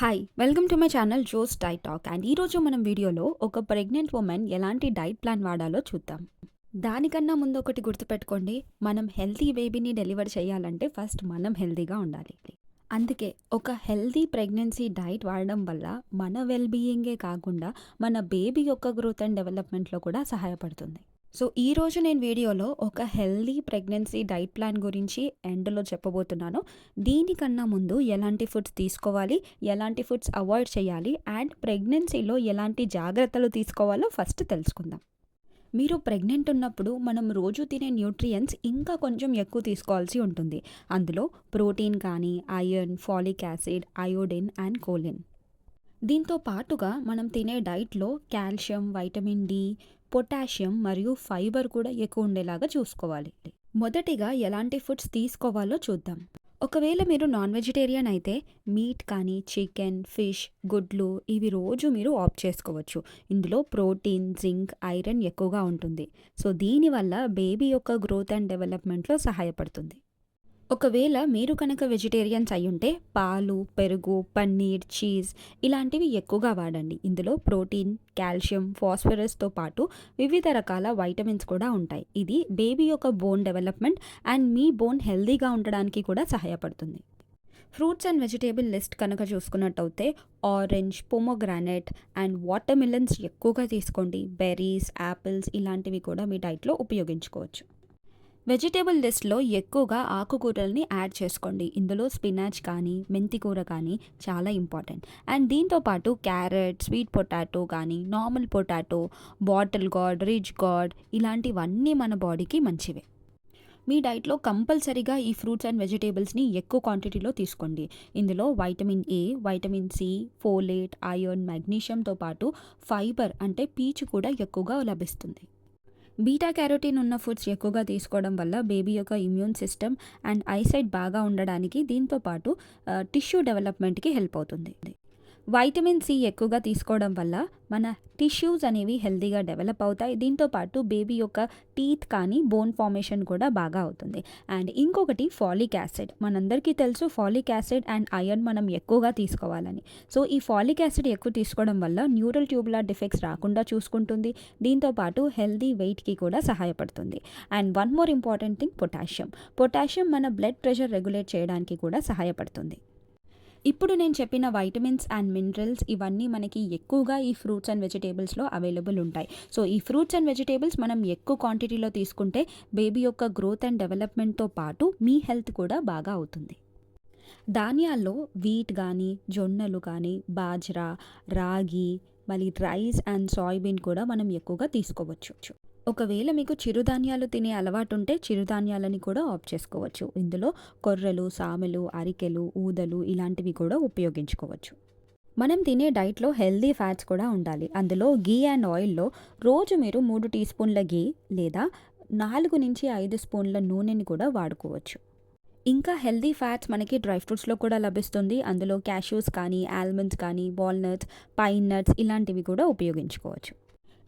Hi welcome to my channel Jo's diet talk and ఈరోజు మనం వీడియోలో ఒక ప్రెగ్నెంట్ ఉమెన్ ఎలాంటి డైట్ ప్లాన్ వాడాలో చూద్దాం. దానికన్నా ముందు ఒకటి గుర్తుపెట్టుకోండి మనం హెల్తీ బేబీని డెలివర్ చేయాలంటే ఫస్ట్ మనం హెల్తీగా ఉండాలి. అందుకే ఒక హెల్తీ ప్రెగ్నెన్సీ డైట్ వాడడం వల్ల మన వెల్బీయింగే కాకుండా మన బేబీ యొక్క గ్రోత్ అండ్ డెవలప్మెంట్లో కూడా సహాయపడుతుంది. సో ఈ రోజు నేను వీడియోలో ఒక హెల్దీ ప్రెగ్నెన్సీ డైట్ ప్లాన్ గురించి ఎండ్లో చెప్పబోతున్నాను. దీనికన్నా ముందు ఎలాంటి ఫుడ్స్ తీసుకోవాలి ఎలాంటి ఫుడ్స్ అవాయిడ్ చేయాలి అండ్ ప్రెగ్నెన్సీలో ఎలాంటి జాగ్రత్తలు తీసుకోవాలో ఫస్ట్ తెలుసుకుందాం. మీరు ప్రెగ్నెంట్ ఉన్నప్పుడు మనం రోజు తినే న్యూట్రియంట్స్ ఇంకా కొంచెం ఎక్కువ తీసుకోవాల్సి ఉంటుంది. అందులో ప్రోటీన్ కానీ iron folic acid iodine and choline. దీంతో పాటుగా మనం తినే డైట్లో కాల్షియం వైటమిన్ డి పొటాషియం మరియు ఫైబర్ కూడా ఎక్కువ ఉండేలాగా చూసుకోవాలి. మొదటిగా ఎలాంటి ఫుడ్స్ తీసుకోవాలో చూద్దాం. ఒకవేళ మీరు నాన్ వెజిటేరియన్ అయితే మీట్ కానీ చికెన్ ఫిష్ గుడ్లు ఇవి రోజు మీరు ఆప్ చేసుకోవచ్చు. ఇందులో ప్రోటీన్ జింక్ ఐరన్ ఎక్కువగా ఉంటుంది. సో దీనివల్ల బేబీ యొక్క గ్రోత్ అండ్ డెవలప్మెంట్లో సహాయపడుతుంది. ఒకవేళ మీరు కనుక వెజిటేరియన్స్ అయ్యుంటే పాలు పెరుగు పన్నీర్ చీజ్ ఇలాంటివి ఎక్కువగా వాడండి. ఇందులో ప్రోటీన్ కాల్షియం ఫాస్ఫరస్తో పాటు వివిధ రకాల వైటమిన్స్ కూడా ఉంటాయి. ఇది బేబీ యొక్క బోన్ డెవలప్మెంట్ అండ్ మీ బోన్ హెల్దీగా ఉండడానికి కూడా సహాయపడుతుంది. ఫ్రూట్స్ అండ్ వెజిటేబుల్ లిస్ట్ కనుక చూసుకున్నట్టయితే orange pomegranate and water melons ఎక్కువగా తీసుకోండి. బెర్రీస్ యాపిల్స్ ఇలాంటివి కూడా మీ డైట్లో ఉపయోగించుకోవచ్చు. వెజిటేబుల్ లిస్ట్లో ఎక్కువగా ఆకుకూరల్ని యాడ్ చేసుకోండి. ఇందులో స్పినాచ్ కానీ మెంతి కూర కానీ చాలా ఇంపార్టెంట్. అండ్ దీంతో పాటు క్యారెట్ స్వీట్ పొటాటో కానీ normal potato bottle gourd ridge gourd ఇలాంటివన్నీ మన బాడీకి మంచివే. మీ డైట్లో కంపల్సరీగా ఈ ఫ్రూట్స్ అండ్ వెజిటేబుల్స్ని ఎక్కువ క్వాంటిటీలో తీసుకోండి. ఇందులో vitamin A vitamin C folate iron మెగ్నీషియంతో పాటు ఫైబర్ అంటే పీచు కూడా ఎక్కువగా లభిస్తుంది. బీటా క్యారోటీన్ ఉన్న ఫుడ్స్ ఎక్కువగా తీసుకోవడం వల్ల బేబీ యొక్క ఇమ్యూన్ సిస్టమ్ అండ్ ఐసైట్ బాగా ఉండడానికి దీంతో పాటు టిష్యూ డెవలప్మెంట్కి హెల్ప్ అవుతుంది. వైటమిన్ సి ఎక్కువగా తీసుకోవడం వల్ల మన టిష్యూస్ అనేవి హెల్తీగా డెవలప్ అవుతాయి. దీంతో పాటు బేబీ యొక్క టీత్ కానీ బోన్ ఫార్మేషన్ కూడా బాగా అవుతుంది. అండ్ ఇంకొకటి ఫాలిక్ యాసిడ్. మనందరికీ తెలుసు ఫాలిక్ యాసిడ్ అండ్ ఐరన్ మనం ఎక్కువగా తీసుకోవాలని. సో ఈ ఫాలిక్ యాసిడ్ ఎక్కువ తీసుకోవడం వల్ల న్యూరల్ ట్యూబ్లా డిఫెక్ట్స్ రాకుండా చూసుకుంటుంది. దీంతో పాటు హెల్దీ వెయిట్కి కూడా సహాయపడుతుంది. And one more important thing potassium. Potassium మన బ్లడ్ ప్రెషర్ రెగ్యులేట్ చేయడానికి కూడా సహాయపడుతుంది. ఇప్పుడు నేను చెప్పిన వైటమిన్స్ అండ్ మినరల్స్ ఇవన్నీ మనకి ఎక్కువగా ఈ ఫ్రూట్స్ అండ్ వెజిటేబుల్స్లో అవైలబుల్ ఉంటాయి. సో ఈ ఫ్రూట్స్ అండ్ వెజిటేబుల్స్ మనం ఎక్కువ క్వాంటిటీలో తీసుకుంటే బేబీ యొక్క గ్రోత్ అండ్ డెవలప్మెంట్తో పాటు మీ హెల్త్ కూడా బాగా అవుతుంది. ధాన్యాల్లో వీట్ కానీ జొన్నలు కానీ బాజ్రా రాగి మళ్ళీ రైస్ అండ్ సాయిబీన్ కూడా మనం ఎక్కువగా తీసుకోవచ్చు. ఒకవేళ మీకు చిరుధాన్యాలు తినే అలవాటు ఉంటే చిరుధాన్యాలని కూడా ఆఫ్ చేసుకోవచ్చు. ఇందులో కొర్రలు సామెలు అరికెలు ఊదలు ఇలాంటివి కూడా ఉపయోగించుకోవచ్చు. మనం తినే డైట్లో హెల్దీ ఫ్యాట్స్ కూడా ఉండాలి. అందులో గీ అండ్ ఆయిల్లో రోజు మీరు మూడు టీ స్పూన్ల గీ లేదా నాలుగు నుంచి ఐదు స్పూన్ల నూనెని కూడా వాడుకోవచ్చు. ఇంకా హెల్దీ ఫ్యాట్స్ మనకి డ్రై ఫ్రూట్స్లో కూడా లభిస్తుంది. అందులో క్యాష్యూస్ కానీ ఆల్మండ్స్ కానీ వాల్నట్స్ పైన్ నట్స్ ఇలాంటివి కూడా ఉపయోగించుకోవచ్చు.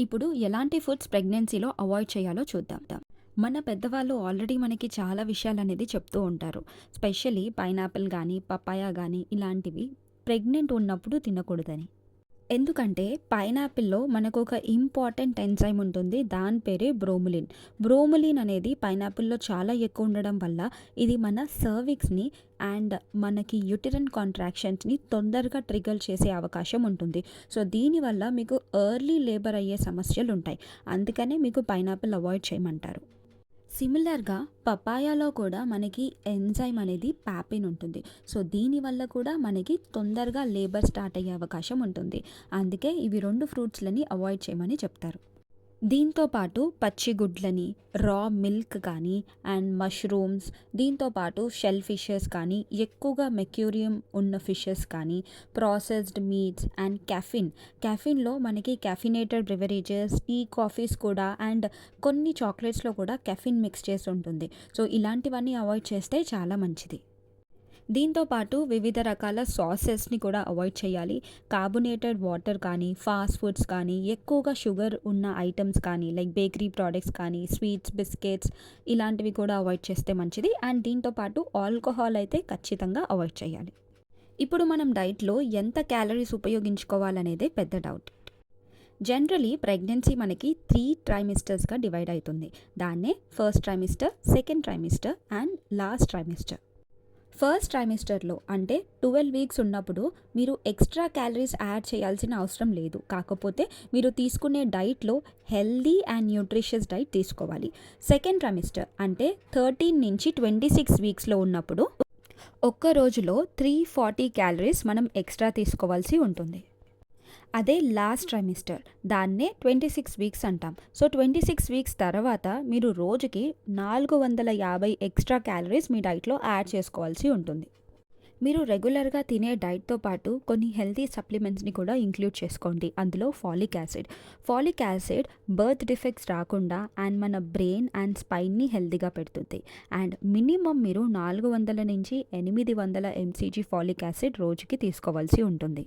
ఇప్పుడు ఎలాంటి ఫుడ్స్ ప్రెగ్నెన్సీలో అవాయిడ్ చేయాలో చూద్దాం. మన పెద్దవాళ్ళు ఆల్రెడీ మనకి చాలా విషయాలు అనేది చెప్తూ ఉంటారు. స్పెషలీ పైనాపిల్ కానీ పపాయ కానీ ఇలాంటివి ప్రెగ్నెంట్ ఉన్నప్పుడు తినకూడదని. ఎందుకంటే పైనాపిల్లో మనకు ఒక ఇంపార్టెంట్ ఎంజైమ్ ఉంటుంది దాని పేరే బ్రోములిన్. బ్రోములిన్ అనేది పైనాపిల్లో చాలా ఎక్కువ ఉండడం వల్ల ఇది మన సర్విక్స్ని అండ్ మనకి యుటిరన్ కాంట్రాక్షన్స్ని తొందరగా ట్రిగర్ చేసే అవకాశం ఉంటుంది. సో దీనివల్ల మీకు ఎర్లీ లేబర్ అయ్యే సమస్యలు ఉంటాయి అందుకనే మీకు పైనాపిల్ అవాయిడ్ చేయమంటారు. సిమిలర్గా పపాయాలో కూడా మనకి ఎంజైమ్ అనేది ప్యాపిన్ ఉంటుంది. సో దీనివల్ల కూడా మనకి తొందరగా లేబర్ స్టార్ట్ అయ్యే అవకాశం ఉంటుంది. అందుకే ఇవి రెండు ఫ్రూట్స్లని అవాయిడ్ చేయమని చెప్తారు. దీంతో పాటు రా మిల్క్ కానీ అండ్ మష్రూమ్స్ దీంతో పాటు షెల్ ఫిషెస్ కానీ ఎక్కువగా మెక్యూరియం ఉన్న ఫిషెస్ కానీ ప్రాసెస్డ్ మీట్స్ అండ్ క్యాఫిన్. క్యాఫిన్లో మనకి క్యాఫినేటెడ్ బ్రివరేజెస్ టీ కాఫీస్ కూడా అండ్ కొన్ని చాక్లెట్స్లో కూడా కెఫిన్ మిక్స్ చేసి ఉంటుంది. సో ఇలాంటివన్నీ అవాయిడ్ చేస్తే చాలా మంచిది. దీంతో పాటు వివిధ రకాల సాసెస్ని కూడా అవాయిడ్ చేయాలి కార్బొనేటెడ్ వాటర్ కానీ ఫాస్ట్ ఫుడ్స్ కానీ ఎక్కువగా షుగర్ ఉన్న ఐటమ్స్ కానీ లైక్ బేకరీ ప్రోడక్ట్స్ కానీ స్వీట్స్ బిస్కెట్స్ ఇలాంటివి కూడా అవాయిడ్ చేస్తే మంచిది అండ్ దీంతో పాటు ఆల్కహాల్ అయితే ఖచ్చితంగా అవాయిడ్ చేయాలి ఇప్పుడు మనం డైట్‌లో ఎంత క్యాలరీస్ ఉపయోగించుకోవాలనేదే పెద్ద డౌట్. జనరలీ ప్రెగ్నెన్సీ మనకి త్రీ ట్రైమిస్టర్స్‌గా డివైడ్ అవుతుంది దాన్నే first trimester, second trimester and last trimester. First ట్రైమిస్టర్‌లో అంటే 12 వీక్స్ ఉన్నప్పుడు మీరు ఎక్స్‌ట్రా క్యాలరీస్ యాడ్ చేయాల్సిన అవసరం లేదు. కాకపోతే మీరు తీసుకునే డైట్‌లో హెల్తీ అండ్ న్యూట్రిషియస్ డైట్ తీసుకోవాలి. సెకండ్ ట్రైమిస్టర్ అంటే 13 నుంచి 26 వీక్స్‌లో ఉన్నప్పుడు ఒక్క రోజులో 340 క్యాలరీస్ మనం ఎక్స్‌ట్రా తీసుకోవాల్సి ఉంటుంది. అదే లాస్ట్ ట్రైమిస్టర్ దాన్నే 26 వీక్స్ అంటాం. సో 26 వీక్స్ తర్వాత మీరు రోజుకి 450 ఎక్స్‌ట్రా క్యాలరీస్ మీ డైట్‌లో యాడ్ చేసుకోవాల్సి ఉంటుంది. మీరు రెగ్యులర్‌గా తినే డైట్‌తో పాటు కొన్ని హెల్తీ సప్లిమెంట్స్‌ని కూడా ఇంక్లూడ్ చేసుకోండి. అందులో folic acid. Folic acid birth defects రాకుండా అండ్ మన బ్రెయిన్ అండ్ స్పైన్‌ని హెల్తీగా పెడుతుంది. అండ్ మినిమం మీరు 400 నుంచి 800 ఎంసీజీ ఫాలిక్ యాసిడ్ రోజుకి తీసుకోవాల్సి ఉంటుంది.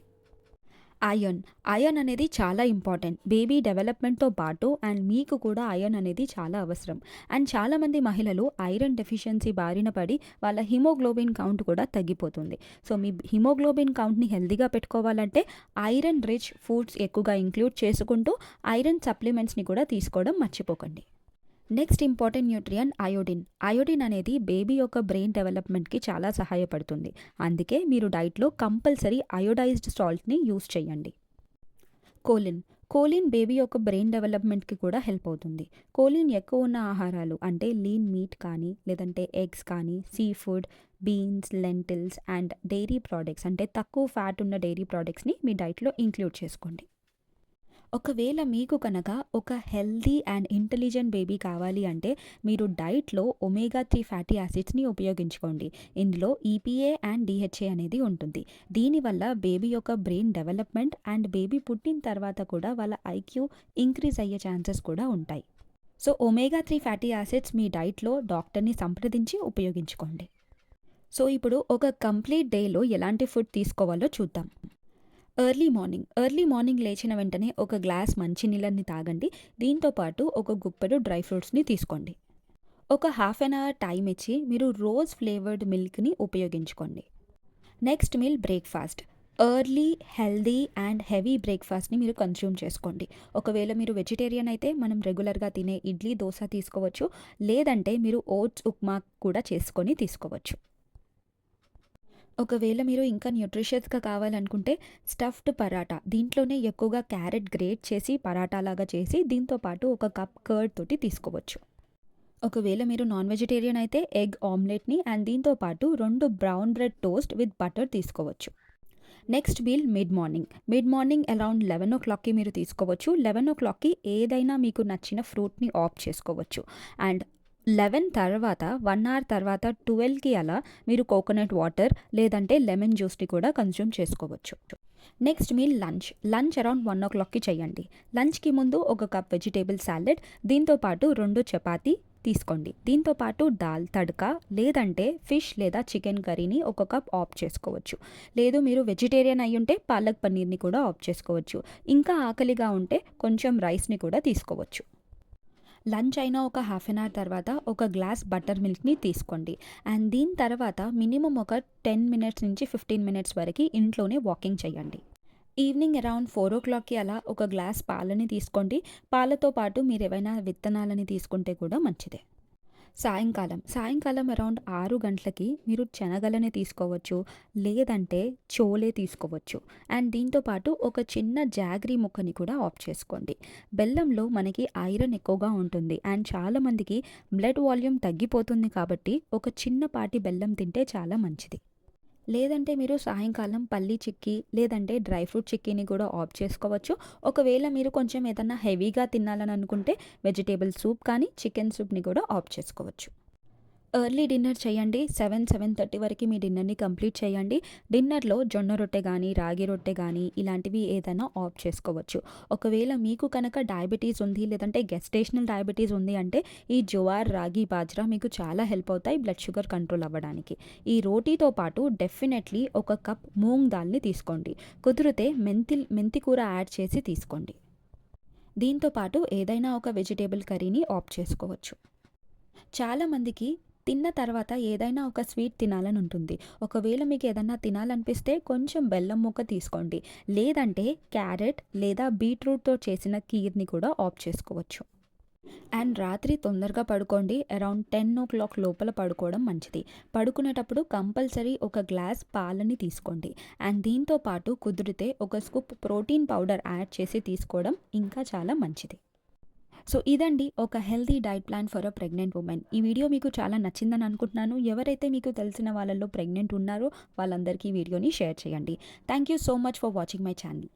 అయన్ అయన్ అనేది చాలా ఇంపార్టెంట్. బేబీ డెవలప్‌మెంట్‌తో పాటు అండ్ మీకు కూడా అయన్ అనేది చాలా అవసరం. అండ్ చాలామంది మహిళలు ఐరన్ డెఫిషియన్సీ బారిన పడి వాళ్ళ హిమోగ్లోబిన్ కౌంట్ కూడా తగ్గిపోతుంది. సో మీ హిమోగ్లోబిన్ కౌంట్‌ని హెల్తీగా పెట్టుకోవాలంటే ఐరన్ రిచ్ ఫుడ్స్ ఎక్కువగా ఇంక్లూడ్ చేసుకుంటూ ఐరన్ సప్లిమెంట్స్‌ని కూడా తీసుకోవడం మర్చిపోకండి. Next important nutrient iodine. Iodine అనేది బేబీ యొక్క బ్రెయిన్ డెవలప్‌మెంట్‌కి చాలా సహాయపడుతుంది. అందుకే మీరు డైట్‌లో కంపల్సరీ అయోడైజ్డ్ సాల్ట్‌ని యూజ్ చేయండి. కోలిన్. కోలిన్ బేబీ యొక్క బ్రెయిన్ డెవలప్‌మెంట్‌కి కూడా హెల్ప్ అవుతుంది. కోలిన్ ఎక్కువ ఉన్న ఆహారాలు అంటే లీన్ మీట్ కానీ, లేదంటే ఎగ్స్ కానీ, seafood, beans, lentils and dairy products అంటే తక్కువ ఫ్యాట్ ఉన్న డెయిరీ ప్రొడక్ట్స్‌ని మీ డైట్‌లో ఇంక్లూడ్ చేసుకోండి. ఒకవేళ మీకు కనుక ఒక హెల్దీ అండ్ ఇంటెలిజెంట్ బేబీ కావాలి అంటే మీరు డైట్‌లో ఒమేగా త్రీ ఫ్యాటీ యాసిడ్స్‌ని ఉపయోగించుకోండి. ఇందులో ఈపీఏ అండ్ డిహెచ్ఏ అనేది ఉంటుంది. దీనివల్ల బేబీ యొక్క బ్రెయిన్ డెవలప్‌మెంట్ అండ్ బేబీ పుట్టిన తర్వాత కూడా వాళ్ళ ఐక్యూ ఇంక్రీజ్ అయ్యే ఛాన్సెస్ కూడా ఉంటాయి. So omega three fatty acids మీ డైట్‌లో డాక్టర్‌ని సంప్రదించి ఉపయోగించుకోండి. సో ఇప్పుడు ఒక కంప్లీట్ డేలో ఎలాంటి ఫుడ్ తీసుకోవాలో చూద్దాం. Early morning. ఎర్లీ మార్నింగ్ లేచిన వెంటనే ఒక గ్లాస్ మంచినీళ్ళని తాగండి. దీంతో పాటు ఒక గుప్పెడు డ్రై ఫ్రూట్స్‌ని తీసుకోండి. ఒక హాఫ్ అన్ అవర్ టైం ఇచ్చి మీరు రోజ్ ఫ్లేవర్డ్ మిల్క్‌ని ఉపయోగించుకోండి. Next meal breakfast. Early, healthy and heavy బ్రేక్‌ఫాస్ట్‌ని మీరు కన్జ్యూమ్ చేసుకోండి. ఒకవేళ మీరు వెజిటేరియన్ అయితే మనం రెగ్యులర్‌గా తినే ఇడ్లీ, దోశ తీసుకోవచ్చు. లేదంటే మీరు ఓట్స్ ఉప్మా కూడా చేసుకొని తీసుకోవచ్చు. ఒకవేళ మీరు ఇంకా న్యూట్రిషియస్‌గా కావాలనుకుంటే స్టఫ్డ్ పరాటా. దీంట్లోనే ఎక్కువగా క్యారెట్ గ్రేట్ చేసి పరాటాలాగా చేసి దీంతో పాటు ఒక కప్ కర్డ్ తోటి తీసుకోవచ్చు. ఒకవేళ మీరు నాన్ వెజిటేరియన్ అయితే ఎగ్ ఆమ్లెట్‌ని అండ్ దీంతో పాటు రెండు brown bread toast with butter తీసుకోవచ్చు. Next meal mid morning. Mid morning around 11:00కి మీరు తీసుకోవచ్చు. 11:00కి ఏదైనా మీకు నచ్చిన ఫ్రూట్‌ని ఆఫ్ చేసుకోవచ్చు. అండ్ 11 తర్వాత వన్ అవర్ తర్వాత 12కి అలా మీరు కోకోనట్ వాటర్ లేదంటే లెమన్ జ్యూస్‌ని కూడా కన్జ్యూమ్ చేసుకోవచ్చు. నెక్స్ట్ మీ లంచ్. లంచ్ అరౌండ్ 1:00కి చేయండి. లంచ్‌కి ముందు ఒక కప్ వెజిటేబుల్ సాలడ్ దీంతో పాటు 2 చపాతీ తీసుకోండి. దీంతో పాటు దాల్ తడకా లేదంటే ఫిష్ లేదా చికెన్ కర్రీని ఒక కప్ ఆప్ట్ చేసుకోవచ్చు. లేదు మీరు వెజిటేరియన్ అయి ఉంటే పాలక్ పన్నీర్‌ని కూడా ఆప్ట్ చేసుకోవచ్చు. ఇంకా ఆకలిగా ఉంటే కొంచెం రైస్‌ని కూడా తీసుకోవచ్చు. లంచ్ అయిన ఒక హాఫ్ అన్ అవర్ తర్వాత ఒక గ్లాస్ బటర్ మిల్క్‌ని తీసుకోండి. అండ్ దీని తర్వాత మినిమమ్ ఒక 10 మినిట్స్ నుంచి 15 మినిట్స్ వరకు ఇంట్లోనే వాకింగ్ చేయండి. ఈవినింగ్ అరౌండ్ 4:00కి అలా ఒక గ్లాస్ పాలని తీసుకోండి. పాలతో పాటు మీరు ఏవైనా విత్తనాలని తీసుకుంటే కూడా మంచిదే. సాయంకాలం. సాయంకాలం అరౌండ్ ఆరు గంటలకి మీరు శనగలని తీసుకోవచ్చు. లేదంటే చోలే తీసుకోవచ్చు. అండ్ దీంతో పాటు ఒక చిన్న జాగరీ ముక్కని కూడా ఆఫ్ చేసుకోండి. బెల్లంలో మనకి ఐరన్ ఎక్కువగా ఉంటుంది. అండ్ చాలామందికి బ్లడ్ వాల్యూమ్ తగ్గిపోతుంది కాబట్టి ఒక చిన్నపాటి బెల్లం తింటే చాలా మంచిది. లేదంటే మీరు సాయంకాలం పల్లీ చిక్కీ లేదంటే డ్రై ఫ్రూట్ చిక్కీని కూడా ఆప్ట్ చేసుకోవచ్చు. ఒకవేళ మీరు కొంచెం ఏదన్నా హెవీగా తినాలని అనుకుంటే వెజిటేబుల్ సూప్ కానీ, చికెన్ సూప్‌ని కూడా ఆప్ట్ చేసుకోవచ్చు. ఎర్లీ డిన్నర్ చేయండి. సెవెన్ సెవెన్ థర్టీ వరకు మీ డిన్నర్‌ని కంప్లీట్ చేయండి. డిన్నర్‌లో జొన్న రొట్టె కానీ రాగి రొట్టె కానీ ఇలాంటివి ఏదైనా ఆఫ్ చేసుకోవచ్చు. ఒకవేళ మీకు కనుక డయాబెటీస్ ఉంది లేదంటే గెస్టేషనల్ డయాబెటీస్ ఉంది అంటే ఈ జువార్ రాగి, బాజ్రా మీకు చాలా హెల్ప్ అవుతాయి బ్లడ్ షుగర్ కంట్రోల్ అవ్వడానికి. ఈ రోటీతో పాటు డెఫినెట్‌లీ ఒక కప్ మూంగ్ దాల్‌ని తీసుకోండి. కుదిరితే మెంతి మెంతి కూర యాడ్ చేసి తీసుకోండి. దీంతో పాటు ఏదైనా ఒక వెజిటేబుల్ కర్రీని ఆప్ చేసుకోవచ్చు. చాలామందికి తిన్న తర్వాత ఏదైనా ఒక స్వీట్ తినాలని ఉంటుంది. ఒకవేళ మీకు ఏదన్నా తినాలనిపిస్తే కొంచెం బెల్లం ముక్క తీసుకోండి. లేదంటే క్యారెట్ లేదా బీట్రూట్తో చేసిన కీర్ని కూడా ఆఫ్ చేసుకోవచ్చు. అండ్ రాత్రి తొందరగా పడుకోండి. అరౌండ్ టెన్ ఓ క్లాక్ లోపల పడుకోవడం మంచిది. పడుకునేటప్పుడు కంపల్సరీ ఒక గ్లాస్ పాలని తీసుకోండి. అండ్ దీంతో పాటు కుదిరితే ఒక స్కూప్ ప్రోటీన్ పౌడర్ యాడ్ చేసి తీసుకోవడం ఇంకా చాలా మంచిది. సో ఇదండి ఒక healthy diet plan for a pregnant women. ఈ వీడియో మీకు చాలా నచ్చిందని అనుకుంటున్నాను. ఎవరైతే మీకు తెలిసిన వాళ్ళల్లో ప్రెగ్నెంట్ ఉన్నారో వాళ్ళందరికీ ఈ వీడియోని షేర్ చేయండి. Thank you so much for watching my channel.